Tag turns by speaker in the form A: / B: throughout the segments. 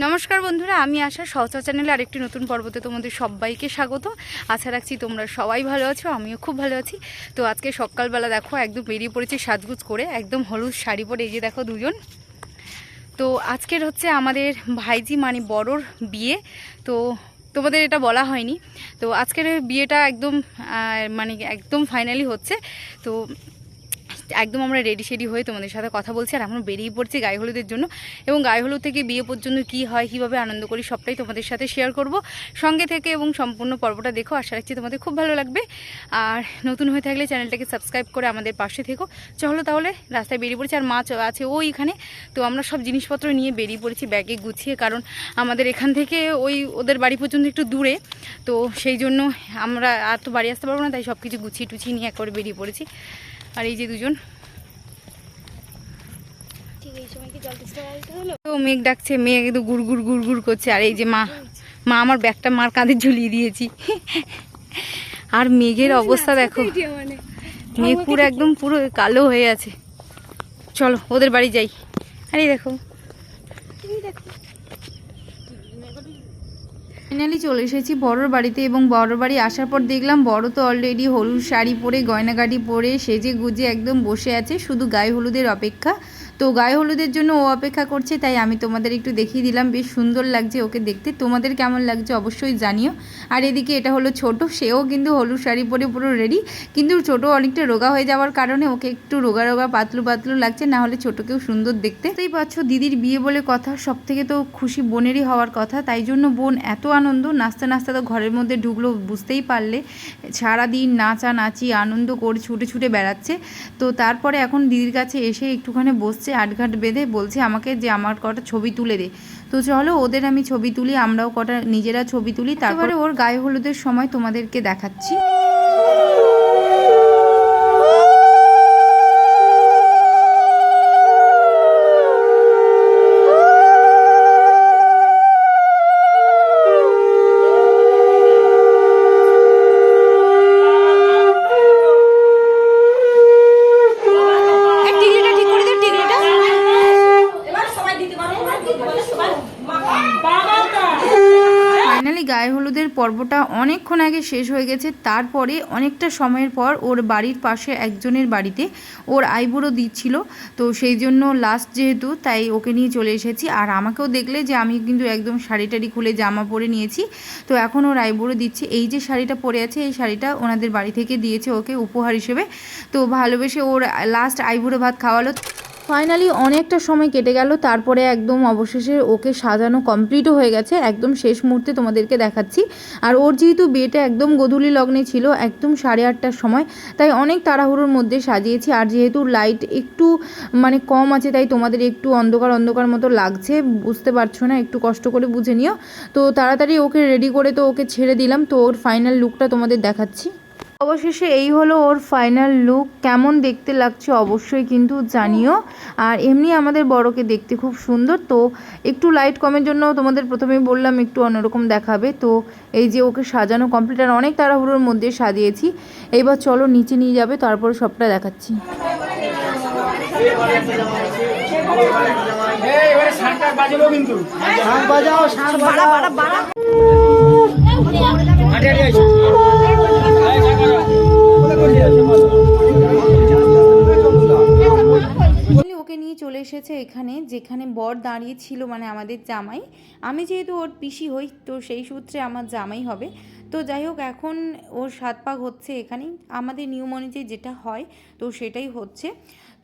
A: নমস্কার বন্ধুরা, আমি আশা সহচা চ্যানেলে আরেকটি নতুন পর্বতে তোমাদের সবাইকে স্বাগত। আশা রাখছি তোমরা সবাই ভালো আছো, আমিও খুব ভালো আছি। তো আজকে সকালবেলা দেখো, একদম বেরিয়ে পড়েছি সাজগুজ করে, একদম হলুদ শাড়ি পরে, এই যে দেখো দুজন। তো আজকের হচ্ছে আমাদের ভাইজি মানে বড়র বিয়ে, তো তোমাদের এটা বলা হয়নি। তো আজকের বিয়েটা একদম মানে একদম ফাইনালি হচ্ছে। তো একদম আমরা রেডি শেডি হয়ে তোমাদের সাথে কথা বলছি, আর আমরা বেরিয়ে পড়ছি গায়ে হলুদের জন্য। এবং গায়ে হলুদ থেকে বিয়ে পর্যন্ত কি হয়, কীভাবে আনন্দ করি, সবটাই তোমাদের সাথে শেয়ার করব। সঙ্গে থেকে এবং সম্পূর্ণ পর্বটা দেখো, আশা রাখছি তোমাদের খুব ভালো লাগবে। আর নতুন হয়ে থাকলে চ্যানেলটাকে সাবস্ক্রাইব করে আমাদের পাশে থেকো। চলো তাহলে রাস্তায় বেরিয়ে পড়েছি, আর মাছ আছে ওইখানে তো আমরা সব জিনিসপত্র নিয়ে বেরিয়ে পড়েছি ব্যাগে গুছিয়ে, কারণ আমাদের এখান থেকে ওই ওদের বাড়ি পর্যন্ত একটু দূরে। তো সেই জন্য আমরা আর তো বাড়ি আসতে পারব না, তাই সব কিছু গুছিয়ে টুছিয়ে নিয়ে একবারে বেরিয়ে পড়েছি। আর এই যে দুজন। তো মেঘ ডাকছে মেঘ একদম গুড় গুড় গুড় গুড় করছে। আর এই যে মা মা আমার ব্যাগটা মার কাঁধে ঝুলিয়ে দিয়েছি। আর মেঘের অবস্থা দেখো।
B: মানে।
A: মেঘ পুরো একদম পুরো কালো হয়ে আছে। চলো ওদের বাড়ি যাই। আরে দেখো।
B: দেখো।
A: ফাইনালি চলে এসেছি বড়োর বাড়িতে এবং বড়োর বাড়ি আসার পর দেখলাম বড় তো অলরেডি হলুদ শাড়ি পরে, গয়নাগাটি পরে সেজে গুজে একদম বসে আছে, শুধু গায়ে হলুদের অপেক্ষা। তো গায়ে হলুদের জন্য ও অপেক্ষা করছে, তাই আমি তোমাদের একটু দেখিয়ে দিলাম। বেশ সুন্দর লাগছে ওকে দেখতে। তোমাদের কেমন লাগছে অবশ্যই জানিও। আর এদিকে এটা হলো ছোট, সেও কিন্তু হলুদ শাড়ি পরে পুরো রেডি কিন্তু ছোট অনেকটা রোগা হয়ে যাওয়ার কারণে ওকে একটু রোগা রোগা পাতলু পাতলু লাগছে, না হলে ছোটকেও সুন্দর দেখতে। তাই পাচ্ছ দিদির বিয়ে বলে কথা সব থেকে তো খুশি বোনেরই হওয়ার কথা। তাই জন্য বোন এত আনন্দ, নাচতে নাচতে তো ঘরের মধ্যে ঢুকলো, বুঝতেই পারলে। সারাদিন নাচা নাচি আনন্দ করে ছুটে ছুটে বেড়াচ্ছে। তো তারপরে এখন দিদির কাছে এসে একটুখানি বসছে। আটঘাট বেঁধে বলছে আমাকে যে আমার কটা ছবি তুলে দে। তো চলো ওদের আমি ছবি তুলি আমরাও কটা নিজেরা ছবি তুলি তারপরে ওর গায়ে হলুদের সময় তোমাদেরকে দেখাচ্ছি টিকলিটা ঠিক করে দিও টিকলিটা ফাইনালি গায়ে হলুদের পর্বটা অনেকক্ষণ আগে শেষ হয়ে গেছে, তারপরে অনেকটা সময়ের পর ওর বাড়ির পাশে একজনের বাড়িতে ওর আইবুড়ো দিচ্ছিল। তো সেই জন্য লাস্ট যেহেতু, তাই ওকে নিয়ে চলে এসেছি। আর আমাকেও দেখলে যে আমি কিন্তু একদম শাড়ি টাড়ি খুলে জামা পরে নিয়েছি। তো এখন ওর আইবুড়ো দিচ্ছে। এই যে শাড়িটা পরে আছে, এই শাড়িটা ওনাদের বাড়ি থেকে দিয়েছে ওকে উপহার হিসেবে। তো ভালোবেসে ওর লাস্ট আইবুড়ো ভাত খাওয়ালো। ফাইনালি অনেকটা সময় কেটে গেল, তারপরে একদম অবশেষে ওকে সাজানো কমপ্লিটও হয়ে গেছে। একদম শেষ মুহূর্তে তোমাদেরকে দেখাচ্ছি। আর ওর যেহেতু বিয়েটা একদম গধূলি লগ্নে ছিল, একদম সাড়ে আটটার সময়, তাই অনেক তাড়াহুড়োর মধ্যে সাজিয়েছি। আর যেহেতু লাইট একটু মানে কম আছে, তাই তোমাদের একটু অন্ধকার অন্ধকার মতো লাগছে, বুঝতে পারছ না, একটু কষ্ট করে বুঝে নিও। তো তাড়াতাড়ি ওকে রেডি করে তো ওকে ছেড়ে দিলাম। তো ওর ফাইনাল লুকটা তোমাদের দেখাচ্ছি। অবশেষে এই হলো ওর ফাইনাল লুক কেমন দেখতে লাগছে অবশ্যই কিন্তু জানিও। আর এমনি আমাদের বড়কে দেখতে খুব সুন্দর। তো একটু লাইট কমের জন্য তোমাদের প্রথমেই বললাম একটু অন্যরকম দেখাবে। তো এই যে ওকে সাজানো কমপ্লিট আর অনেক তাড়াহুড়োর মধ্যে সাজিয়েছি। এইবার চলো নিচে নিয়ে যাবে তারপর সবটা দেখাচ্ছি।
C: কিন্তু। বাজাও বাজাও।
A: ওকে নিয়ে চলে এসেছে এখানে, যেখানে বর দাঁড়িয়ে ছিল মানে আমাদের জামাই। আমি যেহেতু ওর পিসি হই, তো সেই সূত্রে আমার জামাই হবে। তো যাই হোক, এখন ওর সাত পাক হচ্ছে এখানেই। আমাদের অনুযায়ী যেটা হয়, তো সেটাই হচ্ছে।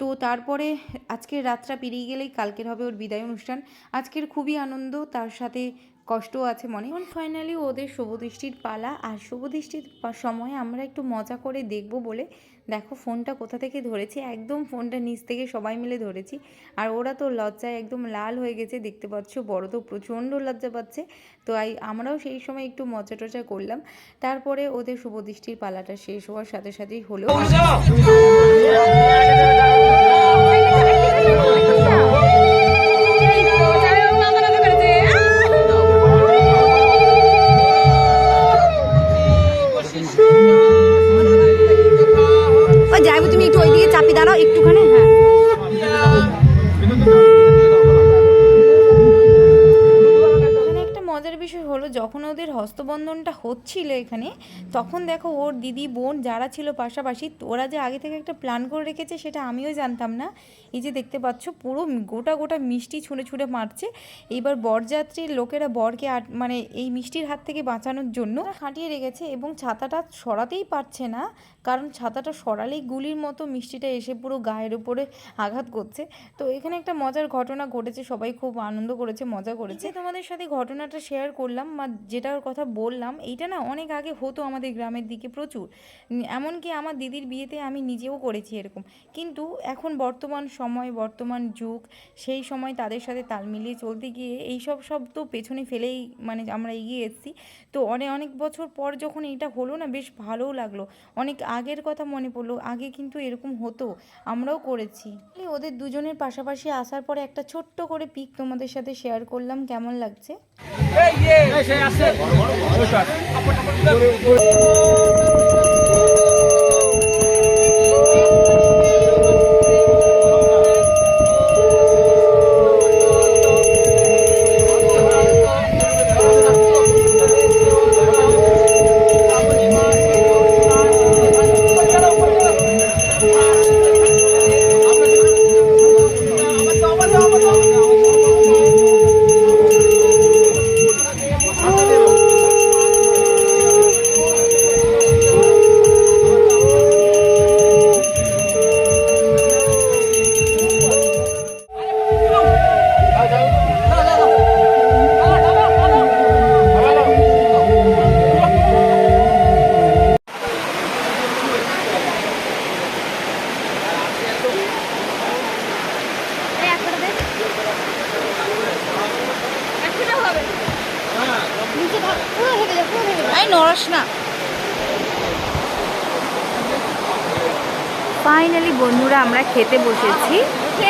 A: তো তারপরে আজকের রাতটা পেরিয়ে গেলেই কালকের হবে ওর বিদায় অনুষ্ঠান। আজকের খুবই আনন্দ, তার সাথে কষ্টও আছে মনে। এখন ফাইনালি ওদের শুভদৃষ্টির পালা আর শুভদৃষ্টির পা- সময় আমরা একটু মজা করে দেখব বলে। দেখো ফোনটা কোথা থেকে ধরেছি? একদম ফোনটা নিচ থেকে সবাই মিলে ধরেছি। আর ওরা তো লজ্জায় একদম লাল হয়ে গেছে দেখতে পাচ্ছ বড় তো প্রচণ্ড লজ্জা পাচ্ছে। তো আই আমরাও সেই সময় একটু মজা টজা করলাম। তারপরে ওদের শুভদৃষ্টির পালাটা শেষ হওয়ার সাথে সাথেই হলো।
B: দাঁড়াও একটুখানি হ্যাঁ।
A: একটা মজার বিষয় হলো যখন ওদের হস্তবন্ধনটা হচ্ছিল এখানে, তখন দেখো ওর দিদি বোন যারা ছিল পাশাপাশি, ওরা যে আগে থেকে একটা প্ল্যান করে রেখেছে সেটা আমিও জানতাম না। এই যে দেখতে পাচ্ছ পুরো গোটা গোটা মিষ্টি ছুঁড়ে ছুঁড়ে মারছে। এইবার বরযাত্রীর লোকেরা বরকে মানে এই মিষ্টির হাত থেকে বাঁচানোর জন্য খাটিয়ে রেখেছে এবং ছাতাটা সরাতেই পারছে না, কারণ ছাতাটা সরালেই গুলির মতো মিষ্টিটা এসে পুরো গায়ের উপরে আঘাত করছে। তো এখানে একটা মজার ঘটনা ঘটেছে, সবাই খুব আনন্দ করেছে, মজা করেছে। তোমাদের সাথে ঘটনাটা শেয়ার করলাম যেটার কথা বললাম, এইটা না অনেক আগে হতো আমাদের গ্রামের দিকে প্রচুর। এমনকি আমার দিদির বিয়েতে আমি নিজেও করেছি এরকম। কিন্তু এখন বর্তমান সময়, বর্তমান যুগ, সেই সময় তাদের সাথে তাল মিলিয়ে চলতে গিয়ে এই সব সব তো পেছনে ফেলেই মানে আমরা এগিয়ে এসেছি। তো অনেক অনেক বছর পর যখন এটা হলো না, বেশ ভালোও লাগল। অনেক আগের কথা মনে পড়ল, আগে কিন্তু এরকম হতো, আমরাও করেছি। ওদের দুজনের পাশাপাশি আসার পরে একটা ছোট্ট করে পিক তোমাদের সাথে শেয়ার করলাম, কেমন লাগছে?
B: এই
A: ফাইনালি বন্ধুরা, আমরা খেতে বসেছি।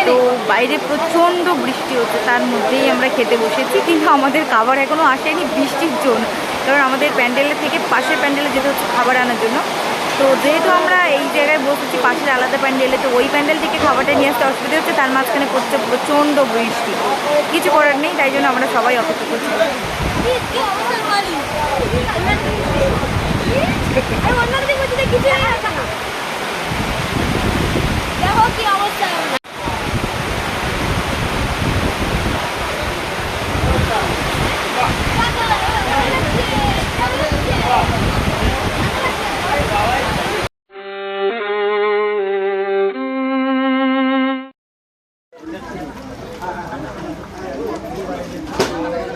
A: তো বাইরে প্রচণ্ড বৃষ্টি হচ্ছে, তার মধ্যেই আমরা খেতে বসেছি। কিন্তু আমাদের খাবার এখনও আসেনি বৃষ্টির জন্য। কারণ আমাদের প্যান্ডেলের থেকে পাশের প্যান্ডেলে যেতে হচ্ছে খাবার আনার জন্য। তো যেহেতু আমরা এই জায়গায় বসেছি, পাশের আলাদা প্যান্ডেলে, তো ওই প্যান্ডেল থেকে খাবারটা নিয়ে আসতে অসুবিধা হচ্ছে। তার মাঝখানে পড়ছে প্রচণ্ড বৃষ্টি। কিছু করার নেই, তাই জন্য আমরা সবাই অপেক্ষা করছি।
B: কি অবস্থা মারি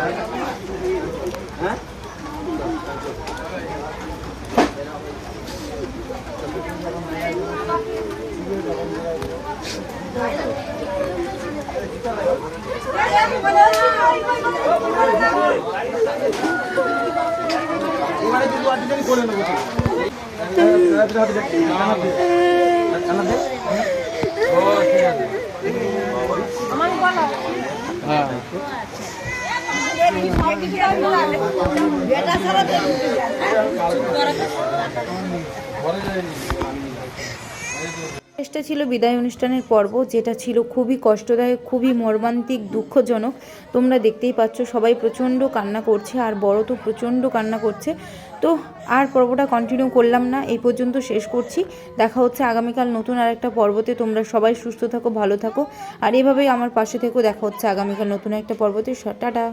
B: আর অন্যান্য দিকে বলছি কিছু নেই দেখো কি অবস্থা
A: শেষটা ছিল বিদায় অনুষ্ঠানের পর্ব, যেটা ছিল খুবই কষ্টদায়ক, খুবই মর্মান্তিক, দুঃখজনক। তোমরা দেখতেই পাচ্ছ, সবাই প্রচণ্ড কান্না করছে, আর বড় তো প্রচণ্ড কান্না করছে। তো আর পর্বটা কন্টিনিউ করলাম না, এই পর্যন্ত শেষ করছি। দেখা হচ্ছে আগামীকাল নতুন আর একটা পর্বতে। তোমরা সবাই সুস্থ থাকো, ভালো থাকো। আর এভাবেই আমার পাশে থেকেও দেখা হচ্ছে আগামীকাল নতুন একটা পর্বতে। টাটা।